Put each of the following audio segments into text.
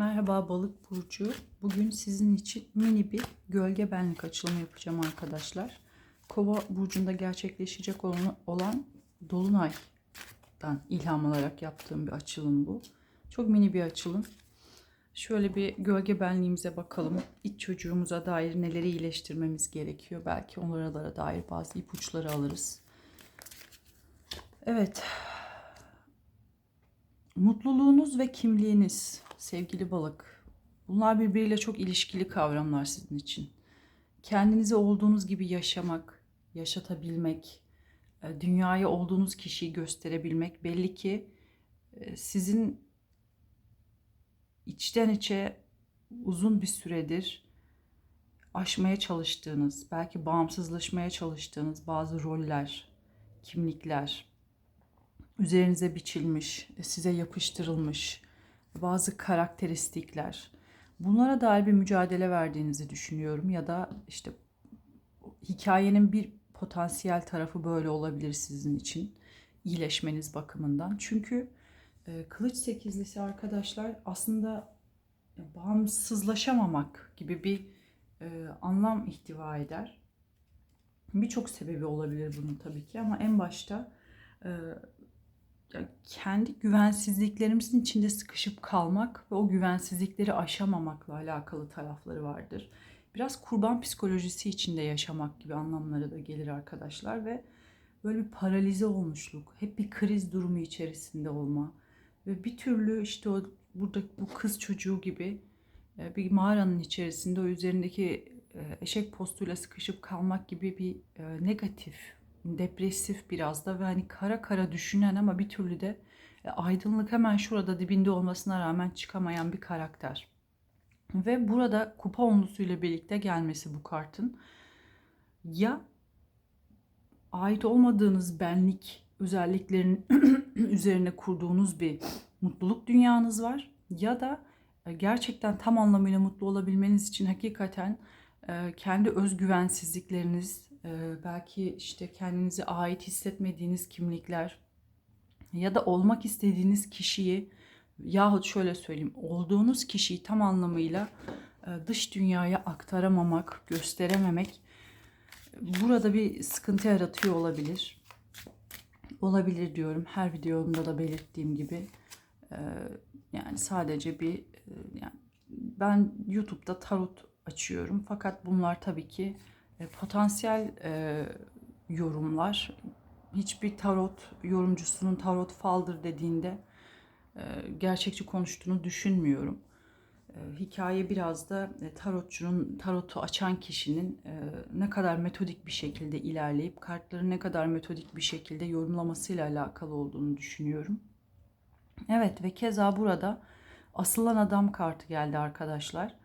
Merhaba balık burcu. Bugün sizin için mini bir gölge benlik açılımı yapacağım arkadaşlar. Kova burcunda gerçekleşecek olan, dolunaydan ilham alarak yaptığım bir açılım bu. Çok mini bir açılım. Şöyle bir gölge benliğimize bakalım. İç çocuğumuza dair neleri iyileştirmemiz gerekiyor. Belki onlara dair bazı ipuçları alırız. Evet. Mutluluğunuz ve kimliğiniz sevgili balık. Bunlar birbiriyle çok ilişkili kavramlar sizin için. Kendinizi olduğunuz gibi yaşamak, yaşatabilmek, e, dünyaya olduğunuz kişiyi gösterebilmek belli ki e, sizin içten içe uzun bir süredir aşmaya çalıştığınız, belki bağımsızlaşmaya çalıştığınız bazı roller, kimlikler, üzerinize biçilmiş, size yapıştırılmış bazı karakteristikler. Bunlara dair bir mücadele verdiğinizi düşünüyorum ya da işte hikayenin bir potansiyel tarafı böyle olabilir sizin için iyileşmeniz bakımından. Çünkü e, kılıç sekizlisi arkadaşlar aslında bağımsızlaşamamak gibi bir e, anlam ihtiva eder. Birçok sebebi olabilir bunun tabii ki ama en başta e, kendi güvensizliklerimizin içinde sıkışıp kalmak ve o güvensizlikleri aşamamakla alakalı tarafları vardır. Biraz kurban psikolojisi içinde yaşamak gibi anlamları da gelir arkadaşlar ve böyle bir paralize olmuşluk, hep bir kriz durumu içerisinde olma ve bir türlü işte o burada bu kız çocuğu gibi e, bir mağaranın içerisinde o üzerindeki e, eşek postuyla sıkışıp kalmak gibi bir e, negatif depresif biraz da ve hani kara kara düşünen ama bir türlü de e, aydınlık hemen şurada dibinde olmasına rağmen çıkamayan bir karakter. Ve burada kupa onlusuyla birlikte gelmesi bu kartın ya ait olmadığınız benlik özelliklerin üzerine kurduğunuz bir mutluluk dünyanız var ya da e, gerçekten tam anlamıyla mutlu olabilmeniz için hakikaten e, kendi özgüvensizlikleriniz, belki işte kendinize ait hissetmediğiniz kimlikler ya da olmak istediğiniz kişiyi yahut şöyle söyleyeyim olduğunuz kişiyi tam anlamıyla e, dış dünyaya aktaramamak, gösterememek burada bir sıkıntı yaratıyor olabilir. Olabilir diyorum. Her videomda da belirttiğim gibi. Ee, yani sadece bir e, yani ben YouTube'da tarot açıyorum. Fakat bunlar tabii ki e, potansiyel e, yorumlar hiçbir tarot yorumcusunun tarot faldır dediğinde e, gerçekçi konuştuğunu düşünmüyorum. E, hikaye biraz da e, tarotçunun, tarotu açan kişinin e, ne kadar metodik bir şekilde ilerleyip kartları ne kadar metodik bir şekilde yorumlamasıyla alakalı olduğunu düşünüyorum. Evet ve keza burada asılan adam kartı geldi arkadaşlar.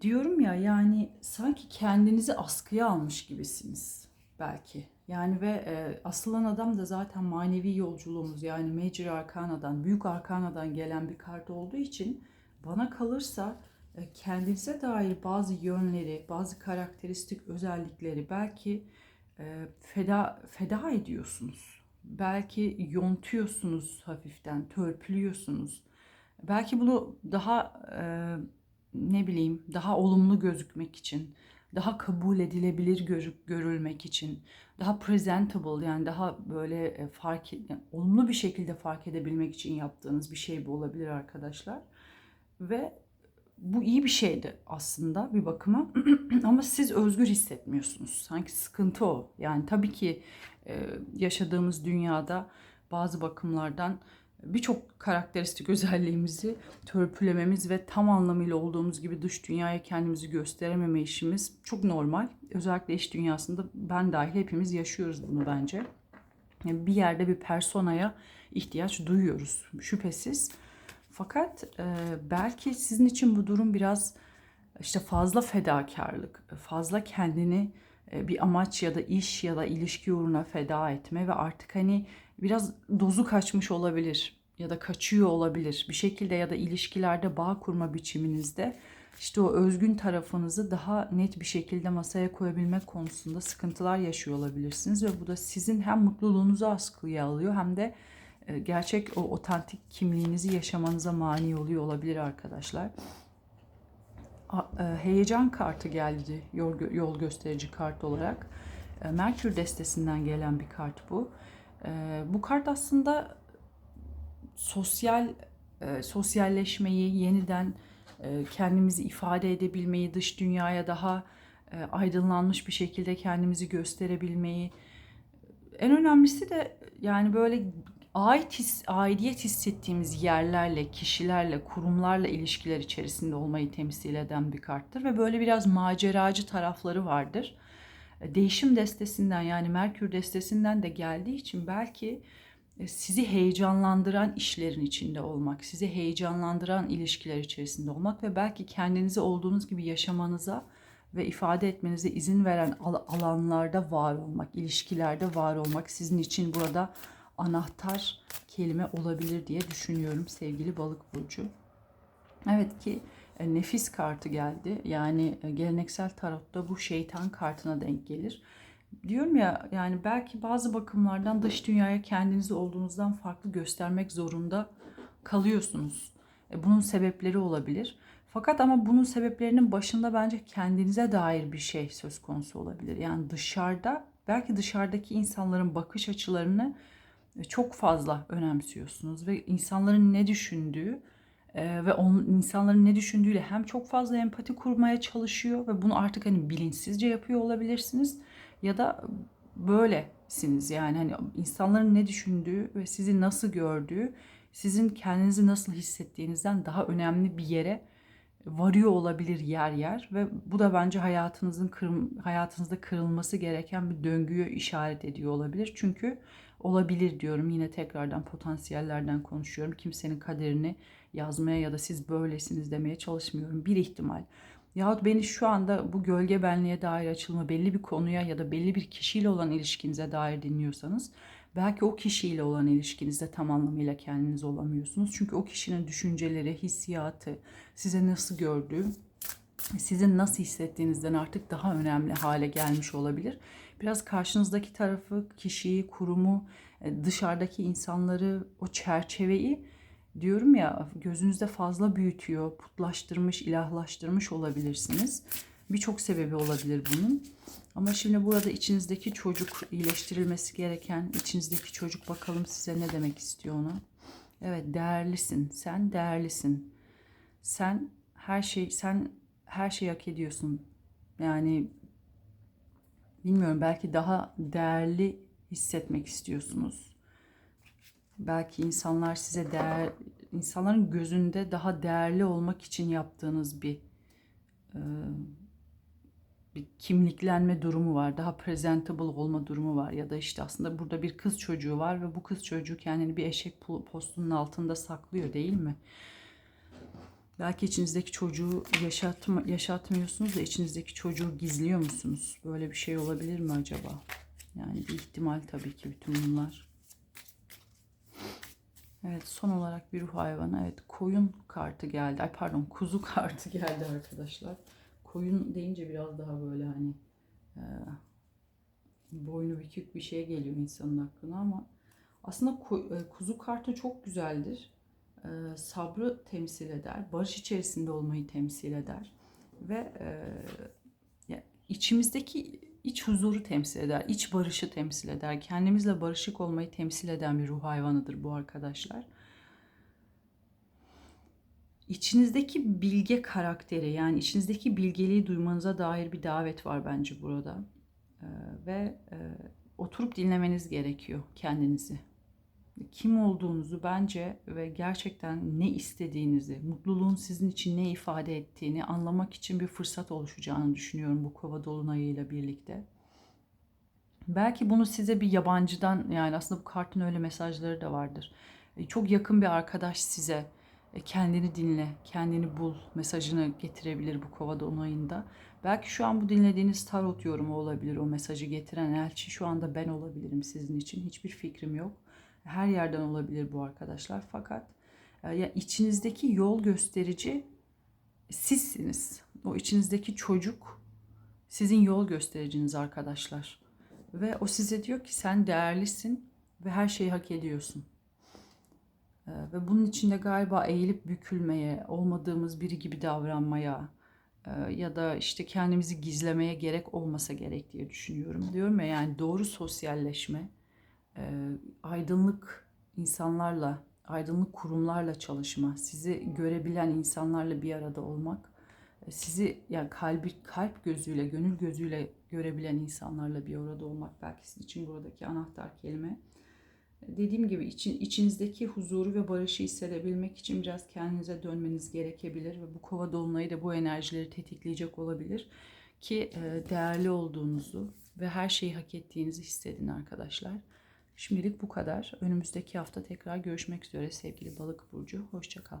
Diyorum ya yani sanki kendinizi askıya almış gibisiniz belki. Yani ve e, asılan adam da zaten manevi yolculuğumuz yani Major Arkana'dan, Büyük Arkana'dan gelen bir kart olduğu için bana kalırsa e, kendinize dair bazı yönleri, bazı karakteristik özellikleri belki e, feda feda ediyorsunuz. Belki yontuyorsunuz hafiften, törpülüyorsunuz. Belki bunu daha e, ne bileyim daha olumlu gözükmek için, daha kabul edilebilir görüp görülmek için, daha presentable yani daha böyle e, fark yani olumlu bir şekilde fark edebilmek için yaptığınız bir şey bu olabilir arkadaşlar. Ve bu iyi bir şeydi aslında bir bakıma ama siz özgür hissetmiyorsunuz. Sanki sıkıntı o. Yani tabii ki e, yaşadığımız dünyada bazı bakımlardan birçok karakteristik özelliğimizi törpülememiz ve tam anlamıyla olduğumuz gibi dış dünyaya kendimizi gösterememe işimiz çok normal. Özellikle iş dünyasında ben dahil hepimiz yaşıyoruz bunu bence. Yani bir yerde bir personaya ihtiyaç duyuyoruz şüphesiz. Fakat e, belki sizin için bu durum biraz işte fazla fedakarlık, fazla kendini e, bir amaç ya da iş ya da ilişki uğruna feda etme ve artık hani biraz dozu kaçmış olabilir ya da kaçıyor olabilir. Bir şekilde ya da ilişkilerde bağ kurma biçiminizde işte o özgün tarafınızı daha net bir şekilde masaya koyabilmek konusunda sıkıntılar yaşıyor olabilirsiniz ve bu da sizin hem mutluluğunuzu askıya alıyor hem de e, gerçek o otantik kimliğinizi yaşamanıza mani oluyor olabilir arkadaşlar. E, Heyecan kartı geldi yol gösterici kart olarak. E, Merkür destesinden gelen bir kart bu. E, Bu kart aslında sosyal e, sosyalleşmeyi, yeniden e, kendimizi ifade edebilmeyi, dış dünyaya daha e, aydınlanmış bir şekilde kendimizi gösterebilmeyi. En önemlisi de yani böyle ait his, aidiyet hissettiğimiz yerlerle, kişilerle, kurumlarla ilişkiler içerisinde olmayı temsil eden bir karttır ve böyle biraz maceracı tarafları vardır. E, Değişim destesinden yani Merkür destesinden de geldiği için belki e, sizi heyecanlandıran işlerin içinde olmak, sizi heyecanlandıran ilişkiler içerisinde olmak ve belki kendinizi olduğunuz gibi yaşamanıza ve ifade etmenize izin veren al- alanlarda var olmak, ilişkilerde var olmak sizin için burada anahtar kelime olabilir diye düşünüyorum sevgili balık burcu. Evet ki nefis kartı geldi. Yani e, geleneksel tarotta bu şeytan kartına denk gelir. Diyorum ya yani belki bazı bakımlardan dış dünyaya kendinizi olduğunuzdan farklı göstermek zorunda kalıyorsunuz. E, Bunun sebepleri olabilir. Fakat ama bunun sebeplerinin başında bence kendinize dair bir şey söz konusu olabilir. Yani dışarıda belki dışarıdaki insanların bakış açılarını e, çok fazla önemsiyorsunuz ve insanların ne düşündüğü e, ve onun insanların ne düşündüğüyle hem çok fazla empati kurmaya çalışıyor ve bunu artık hani bilinçsizce yapıyor olabilirsiniz ya da böylesiniz yani hani insanların ne düşündüğü ve sizi nasıl gördüğü sizin kendinizi nasıl hissettiğinizden daha önemli bir yere varıyor olabilir yer yer ve bu da bence hayatınızın kırım, hayatınızda kırılması gereken bir döngüye işaret ediyor olabilir. Çünkü olabilir diyorum yine tekrardan potansiyellerden konuşuyorum. Kimsenin kaderini yazmaya ya da siz böylesiniz demeye çalışmıyorum. Bir ihtimal. Yahut beni şu anda bu gölge benliğe dair açılma belli bir konuya ya da belli bir kişiyle olan ilişkinize dair dinliyorsanız belki o kişiyle olan ilişkinizde tam anlamıyla kendiniz olamıyorsunuz. Çünkü o kişinin düşünceleri, hissiyatı, size nasıl gördüğü, sizin nasıl hissettiğinizden artık daha önemli hale gelmiş olabilir. Biraz karşınızdaki tarafı, kişiyi, kurumu, e, dışarıdaki insanları, o çerçeveyi diyorum ya gözünüzde fazla büyütüyor, putlaştırmış, ilahlaştırmış olabilirsiniz. Birçok sebebi olabilir bunun. Ama şimdi burada içinizdeki çocuk iyileştirilmesi gereken içinizdeki çocuk bakalım size ne demek istiyor ona. Evet değerlisin. Sen değerlisin. Sen her şey sen her şeyi hak ediyorsun. Yani bilmiyorum belki daha değerli hissetmek istiyorsunuz. Belki insanlar size değer insanların gözünde daha değerli olmak için yaptığınız bir e, bir kimliklenme durumu var. Daha presentable olma durumu var. Ya da işte aslında burada bir kız çocuğu var ve bu kız çocuğu kendini bir eşek postunun altında saklıyor değil mi? Belki içinizdeki çocuğu yaşatma, yaşatmıyorsunuz da içinizdeki çocuğu gizliyor musunuz? Böyle bir şey olabilir mi acaba? Yani bir ihtimal tabii ki bütün bunlar. Evet son olarak bir ruh hayvanı. Evet koyun kartı geldi. Ay pardon kuzu kartı geldi arkadaşlar. Koyun deyince biraz daha böyle hani e, boynu bükük bir şey geliyor insanın aklına ama aslında e, kuzu kartı çok güzeldir. E, sabrı temsil eder. Barış içerisinde olmayı temsil eder. Ve e, içimizdeki iç huzuru temsil eder. iç barışı temsil eder. Kendimizle barışık olmayı temsil eden bir ruh hayvanıdır bu arkadaşlar. İçinizdeki bilge karakteri yani içinizdeki bilgeliği duymanıza dair bir davet var bence burada. Ee, ve e, oturup dinlemeniz gerekiyor kendinizi. Kim olduğunuzu bence ve gerçekten ne istediğinizi, mutluluğun sizin için ne ifade ettiğini anlamak için bir fırsat oluşacağını düşünüyorum bu kova dolunayıyla birlikte. Belki bunu size bir yabancıdan yani aslında bu kartın öyle mesajları da vardır. E, Çok yakın bir arkadaş size e, kendini dinle, kendini bul mesajını getirebilir bu kova dolunayında. Belki şu an bu dinlediğiniz tarot yorumu olabilir o mesajı getiren elçi. Şu anda ben olabilirim sizin için. Hiçbir fikrim yok. Her yerden olabilir bu arkadaşlar. Fakat e, ya içinizdeki yol gösterici sizsiniz. O içinizdeki çocuk sizin yol göstericiniz arkadaşlar. Ve o size diyor ki sen değerlisin ve her şeyi hak ediyorsun. Ee, ve bunun içinde galiba eğilip bükülmeye, olmadığımız biri gibi davranmaya e, ya da işte kendimizi gizlemeye gerek olmasa gerek diye düşünüyorum. Diyorum ya yani doğru sosyalleşme, e, aydınlık insanlarla, aydınlık kurumlarla çalışma, sizi görebilen insanlarla bir arada olmak, sizi yani kalbi kalp gözüyle, gönül gözüyle görebilen insanlarla bir arada olmak belki sizin için buradaki anahtar kelime. Dediğim gibi için, içinizdeki huzuru ve barışı hissedebilmek için biraz kendinize dönmeniz gerekebilir ve bu kova dolunayı da bu enerjileri tetikleyecek olabilir ki değerli olduğunuzu ve her şeyi hak ettiğinizi hissedin arkadaşlar. Şimdilik bu kadar. Önümüzdeki hafta tekrar görüşmek üzere sevgili balık burcu. Hoşçakal.